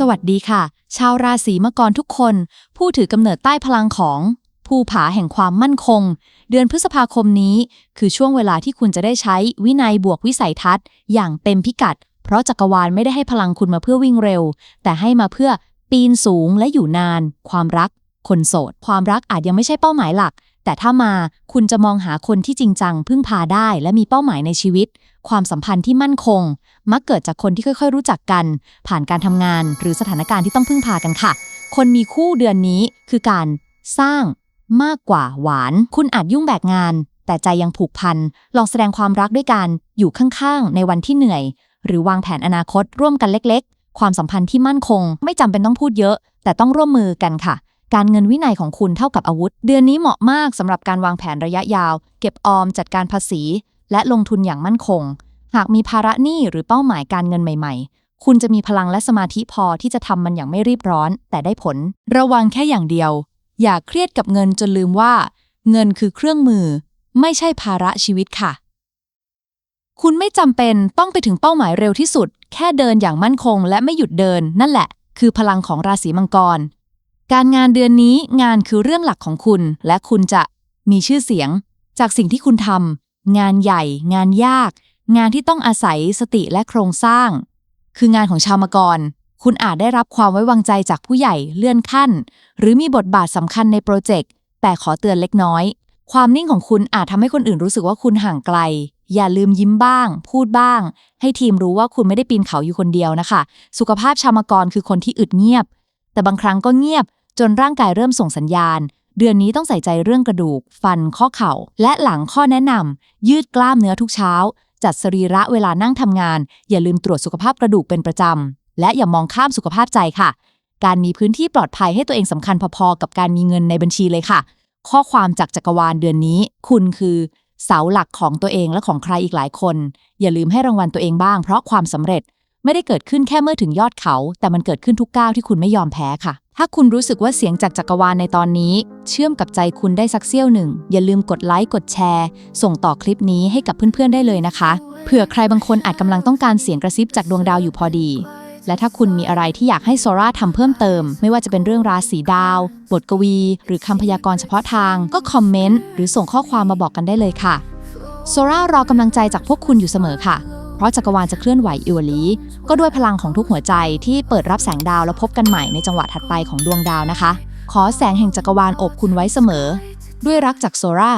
สวัสดีค่ะ ชาวราศีมังกรทุกคน ผู้ถือกำเนิดใต้พลังของภูผาแห่งความมั่นคง เดือนพฤษภาคมนี้ คือช่วงเวลาที่คุณจะได้ใช้วินัยบวกวิสัยทัศน์ อย่างเต็มพิกัด เพราะจักรวาลไม่ได้ให้พลังคุณมาเพื่อวิ่งเร็ว แต่ให้มาเพื่อปีนสูงและอยู่นาน ความรัก คนโสด ความรักอาจยังไม่ใช่เป้าหมายหลัก แต่ถ้ามาคุณจะมองหาคนที่จริงจัง พึ่งพาได้และมีเป้าหมายในชีวิต ความสัมพันธ์ที่มั่นคง มักเกิดจากคนที่ค่อย ๆ รู้จักกัน ผ่านการทำงาน หรือสถานการณ์ที่ต้องพึ่งพากันค่ะ คนมีคู่เดือนนี้คือการสร้างมากกว่าหวาน คุณอาจยุ่งแบกงาน แต่ใจยังผูกพัน ลองแสดงความรักด้วยการอยู่ข้างๆ ในวันที่เหนื่อย หรือวางแผนอนาคตร่วมกันเล็ก ๆ ความสัมพันธ์ที่มั่นคง ไม่จำเป็นต้องพูดเยอะ แต่ต้องร่วมมือกันค่ะ การเงินวินัยของคุณเท่ากับอาวุธ เดือนนี้เหมาะมากสำหรับการวางแผนระยะยาว เก็บออมจัดการภาษี และลงทุนอย่างมั่นคง หากมีภาระหนี้หรือเป้าหมายการเงินใหม่ๆ คุณจะมีพลังและสมาธิพอที่จะทำมันอย่างไม่รีบร้อน แต่ได้ผล ระวังแค่อย่างเดียว อย่าเครียดกับเงินจนลืมว่า เงินคือเครื่องมือ ไม่ใช่ภาระชีวิตค่ะ คุณไม่จำเป็นต้องไปถึงเป้าหมายเร็วที่สุด แค่เดินอย่างมั่นคง และไม่หยุดเดิน นั่นแหละ คือพลังของราศีมังกร การงานเดือนนี้งานคือเรื่องหลักของคุณ และคุณจะมีชื่อเสียง จากสิ่งที่คุณทำงานใหญ่ งานยาก งานที่ต้องอาศัยสติและโครงสร้าง คืองานของชาวมกร คุณอาจได้รับความไว้วางใจจากผู้ใหญ่เลื่อนขั้น หรือมีบทบาทสำคัญในโปรเจกต์แต่ขอเตือนเล็กน้อย ความนิ่งของคุณอาจทำให้คนอื่นรู้สึกว่าคุณห่างไกล อย่าลืมยิ้มบ้าง พูดบ้าง ให้ทีมรู้ว่าคุณไม่ได้ปีนเขาอยู่คนเดียวนะคะ สุขภาพชาวมกรคือคนที่อึดเงียบ แต่บางครั้งก็เงียบ จนร่างกายเริ่มส่งสัญญาณ เดือนนี้ต้องใส่ใจเรื่องกระดูก ฟันข้อเข่า และหลังข้อแนะนำยืดกล้ามเนื้อทุกเช้า จัดสรีระเวลานั่งทำงาน อย่าลืมตรวจสุขภาพกระดูกเป็นประจำและอย่ามองข้ามสุขภาพใจค่ะ การมีพื้นที่ปลอดภัยให้ตัวเองสำคัญพอๆ กับการมีเงินในบัญชีเลยค่ะ ข้อความจากจักรวาลเดือนนี้ คุณคือเสาหลักของตัวเองและของใครอีกหลายคน อย่าลืมให้รางวัลตัวเองบ้างเพราะความสำเร็จ ไม่ได้เกิดขึ้นแค่เมื่อถึงยอดเขา แต่มันเกิดขึ้นทุกก้าวที่คุณไม่ยอมแพ้ค่ะ ถ้าคุณรู้สึกว่าเสียงจากจักรวาลในตอนนี้ เชื่อมกับใจคุณได้สักเสี้ยวหนึ่ง อย่าลืมกดไลค์กดแชร์ ส่งต่อคลิปนี้ให้กับเพื่อนๆได้เลยนะคะ เผื่อใครบางคนอาจกำลังต้องการเสียงกระซิบจากดวงดาวอยู่พอดี และถ้าคุณมีอะไรที่อยากให้โซราทำเพิ่มเติม ไม่ว่าจะเป็นเรื่องราศีดาว บทกวี หรือคำพยากรณ์เฉพาะทาง ก็คอมเมนต์หรือส่งข้อความมาบอกกันได้เลยค่ะโซรารอกำลังใจจากพวกคุณอยู่เสมอค่ะ ราะจักรวาลจะเคลื่อนไหวอิวลี ก็ด้วยพลังของทุกหัวใจที่เปิดรับแสงดาวแล้วพบกันใหม่ในจังหวะถัดไปของดวงดาวนะคะ ขอแสงแห่งจักรวาลอบคุณไว้เสมอ ด้วยรักจากโซรา